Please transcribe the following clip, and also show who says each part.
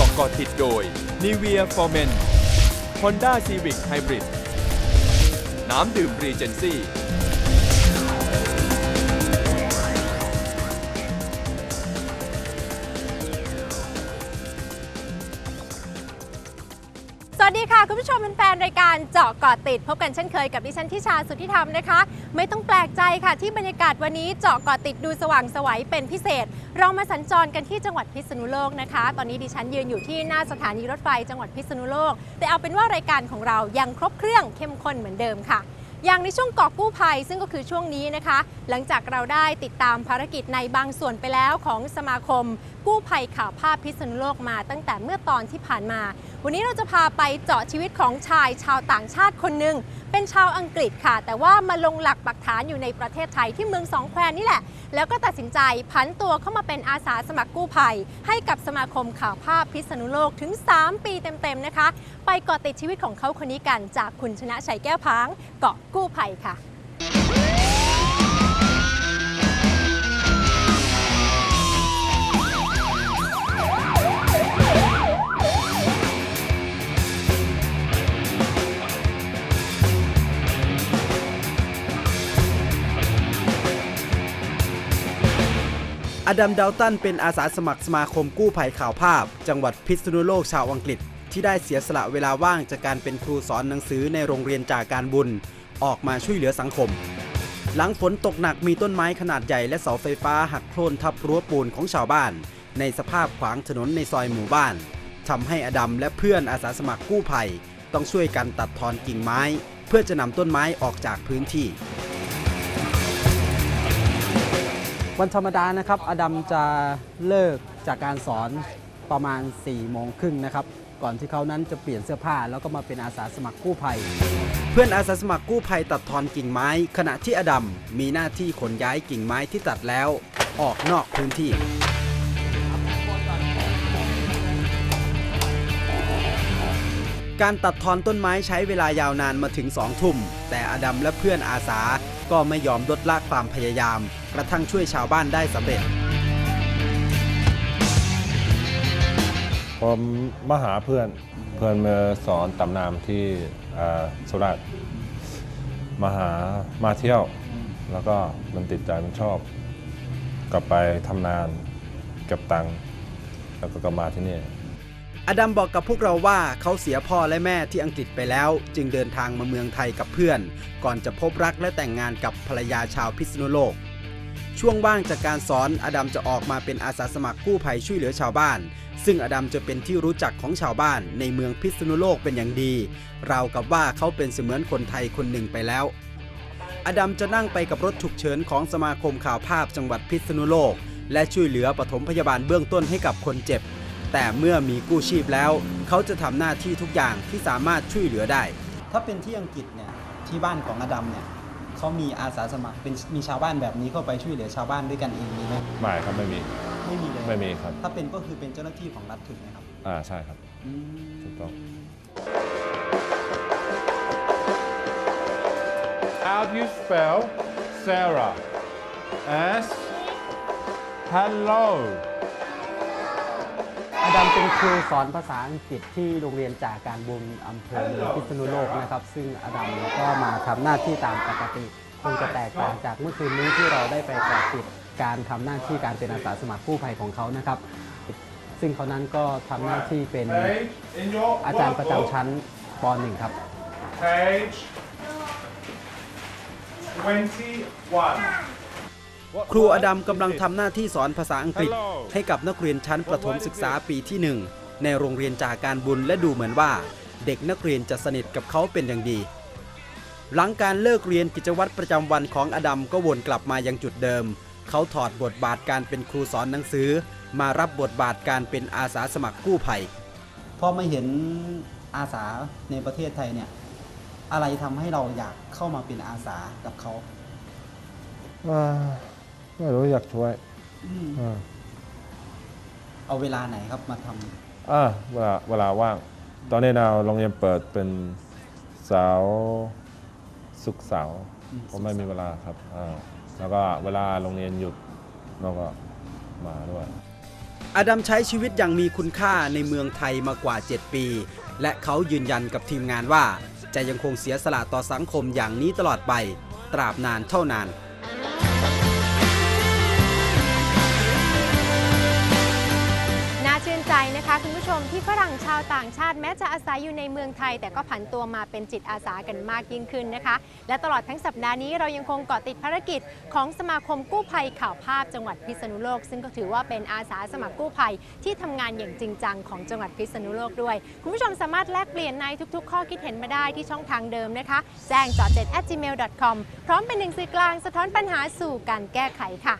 Speaker 1: จาะเกาะติดโดย Nivea Formen Honda Civic Hybrid น้ำดื่ม Regency
Speaker 2: คุณผู้ชมเป็นแฟนรายการเจาะเกาะติด พบกันเช่นเคยกับดิฉันทิชาสุทธิธรรมนะคะ ไม่ต้องแปลกใจค่ะที่บรรยากาศวันนี้เจาะเกาะติดดูสว่างสวัยเป็นพิเศษ เรามาสัญจรกันที่จังหวัดพิษณุโลกนะคะ ตอนนี้ดิฉันยืนอยู่ที่หน้าสถานีรถไฟจังหวัดพิษณุโลก แต่เอาเป็นว่ารายการของเรายังครบเครื่องเข้มข้นเหมือนเดิมค่ะ อย่างในช่วงเกาะกู้ภัยซึ่งก็คือช่วงนี้นะคะ หลังจากเราได้ติดตามภารกิจในบางส่วนไปแล้วของสมาคม กู้ภัยข่าวภาพพิษณุโลกมาตั้งแต่เมื่อตอนที่ผ่านมา วันนี้เราจะพาไปเจาะชีวิตของชายชาวต่างชาติคนหนึ่งเป็นชาวอังกฤษค่ะ แต่ว่ามาลงหลักปักฐานอยู่ในประเทศไทยที่เมืองสองแควนี่แหละ แล้วก็ตัดสินใจผันตัวเข้ามาเป็นอาสาสมัครกู้ภัย ให้กับสมาคมข่าวภาพพิษณุโลกถึง 3 ปีเต็มๆนะคะ ไปเกาะติดชีวิตของเขาคนนี้กันจากคุณชนะชัยแก้วพังเกาะกู้ภัยค่ะ
Speaker 3: อดัมดาวตันเป็นอาสาสมัครสมาคมกู้ภัยข่าวภาพ จังหวัดพิษณุโลกชาวอังกฤษ ที่ได้เสียสละเวลาว่างจากการเป็นครูสอนหนังสือในโรงเรียนจากการบุญ ออกมาช่วยเหลือสังคม หลังฝนตกหนักมีต้นไม้ขนาดใหญ่และเสาไฟฟ้าหักโค่นทับรั้วปูนของชาวบ้าน ในสภาพขวางถนนในซอยหมู่บ้านทำให้อดัมและเพื่อนอาสาสมัครกู้ภัย ต้องช่วยกันตัดทอนกิ่งไม้ เพื่อจะนำต้นไม้ออกจากพื้นที่ วันธรรมดานะครับอดัมจะเลิกจากการสอนประมาณ4ี่โมงครึ่งนะครับ ก่อนที่เขานั้นจะเปลี่ยนเสื้อผ้าแล้วก็มาเป็นอาสาสมัครกู้ภัย เพื่อนอาสาสมัครกู้ภัยตัดทอนกิ่งไม้ ขณะที่อดัมมีหน้าที่ขนย้ายกิ่งไม้ที่ตัดแล้ว ออกนอกพื้นที่การตัดทอนต้นไม้ใช้เวลายาวนานมาถึงสองทุ่ม แต่อดัมและเพื่อนอาสา ก็ไม่ยอมลดละความพยายาม กระทั่งช่วยชาวบ้านได้สำเร็จ
Speaker 4: ผมมาหาเพื่อนเพื่อนมาสอนตำนามที่สุราษฎร์มาหามาเที่ยว แล้วก็มันติดใจมันชอบ กลับไปทำนานเก็บตังค์แล้วก็กลับมาที่นี่
Speaker 3: อดัมบอกกับพวกเราว่าเขาเสียพ่อและแม่ที่อังกฤษไปแล้ว จึงเดินทางมาเมืองไทยกับเพื่อน ก่อนจะพบรักและแต่งงานกับภรรยาชาวพิษณุโลก ช่วงว่างจากการสอนอดัมจะออกมาเป็นอาสาสมัครกู้ภัยช่วยเหลือชาวบ้าน ซึ่งอดัมจะเป็นที่รู้จักของชาวบ้านในเมืองพิษณุโลกเป็นอย่างดี ราวกับว่าเขาเป็นเสมือนคนไทยคนหนึ่งไปแล้ว อดัมจะนั่งไปกับรถฉุกเฉินของสมาคมข่าวภาพจังหวัดพิษณุโลก และช่วยเหลือปฐมพยาบาลเบื้องต้นให้กับคนเจ็บ แต่เมื่อมีกู้ชีพแล้ว เขาจะทำหน้าที่ทุกอย่างที่สามารถช่วยเหลือได้ ถ้าเป็นที่อังกฤษเนี่ยที่บ้านของอดัมเนี่ยเขามีอาสาสมัครเป็นมีชาวบ้านแบบนี้เข้าไปช่วยเหลือชาวบ้านด้วยกันเองมีไหม
Speaker 4: ไม่ครับไม่มี
Speaker 3: ไม่มีเลย
Speaker 4: ไม่มีครับ
Speaker 3: ถ้าเป็นก็คือเป็นเจ้าหน้าที่ของรัฐถูกไหมครับ
Speaker 4: อ่าใช่ครับ
Speaker 3: อืม
Speaker 4: ถูกต้อง
Speaker 5: How do you spell Sarah? S. Hello.
Speaker 3: อดัมเป็นครูสอนภาษาอังกฤษที่โรงเรียนจากการบุญอำเภอเมืองพิษณุโลกนะครับ ซึ่งอดัมก็มาทำหน้าที่ตามปกติคงจะแตกต่างจากเมื่อคืนนี้ที่เราได้ไปกอติดการทำหน้าที่การเป็นอาสาสมัครกู้ภัยของเขานะครับ ซึ่งเขานั้นก็ทำหน้าที่เป็นอาจารย์ประจำ
Speaker 5: workbook.
Speaker 3: ชั้นป .1 ครับ
Speaker 5: Page 21.
Speaker 3: ครูอดัมกำลังทำหน้าที่สอนภาษาอังกฤษ ให้กับนักเรียนชั้นประถมศึกษาปีที่1ในโรงเรียนจากการบุญและดูเหมือนว่า เด็กนักเรียนจะสนิทกับเขาเป็นอย่างดี หลังการเลิกเรียนกิจวัตรประจำวันของอดัมก็วนกลับมายังจุดเดิม เขาถอดบทบาทการเป็นครูสอนหนังสือ มารับบทบาทการเป็นอาสาสมัครกู้ภัยพอมาเห็นอาสาในประเทศไทยเนี่ยอะไรทำให้เราอยากเข้ามาเป็นอาสากับเขา
Speaker 4: ไม่รู้อยากช่วยอ่า
Speaker 3: เอาเวลาไหนครับมาทำ
Speaker 4: อ่าเวลาเวลาว่าง ตอนนี้เราโรงเรียนเปิดเป็นเสาร์ศุกร์เสาร์ผมไม่มีเวลาครับอ่าแล้วก็เวลาโรงเรียนหยุดเราก็มาด้วย
Speaker 3: ออดัมใช้ชีวิตอย่างมีคุณค่าในเมืองไทยมากว่า 7 ปี และเขายืนยันกับทีมงานว่า จะยังคงเสียสละต่อสังคมอย่างนี้ตลอดไป ตราบนานเท่านาน
Speaker 2: คะคุณผู้ชมที่ฝรั่งชาวต่างชาติแม้จะอาศัยอยู่ในเมืองไทย แต่ก็ผันตัวมาเป็นจิตอาสากันมากยิ่งขึ้นนะคะ และตลอดทั้งสัปดาห์นี้เรายังคงเกาะติดภารกิจของสมาคมกู้ภัยข่าวภาพจังหวัดพิษณุโลก ซึ่งก็ถือว่าเป็นอาสาสมัครกู้ภัยที่ทำงานอย่างจริงจังของจังหวัดพิษณุโลกด้วย คุณผู้ชมสามารถแลกเปลี่ยนในทุกๆ ข้อคิดเห็นมาได้ที่ช่องทางเดิมนะคะแจ้งจอดเจ็ด gmail com พร้อมเป็นหนึ่งสื่อกลางสะท้อนปัญหาสู่การแก้ไขค่ะ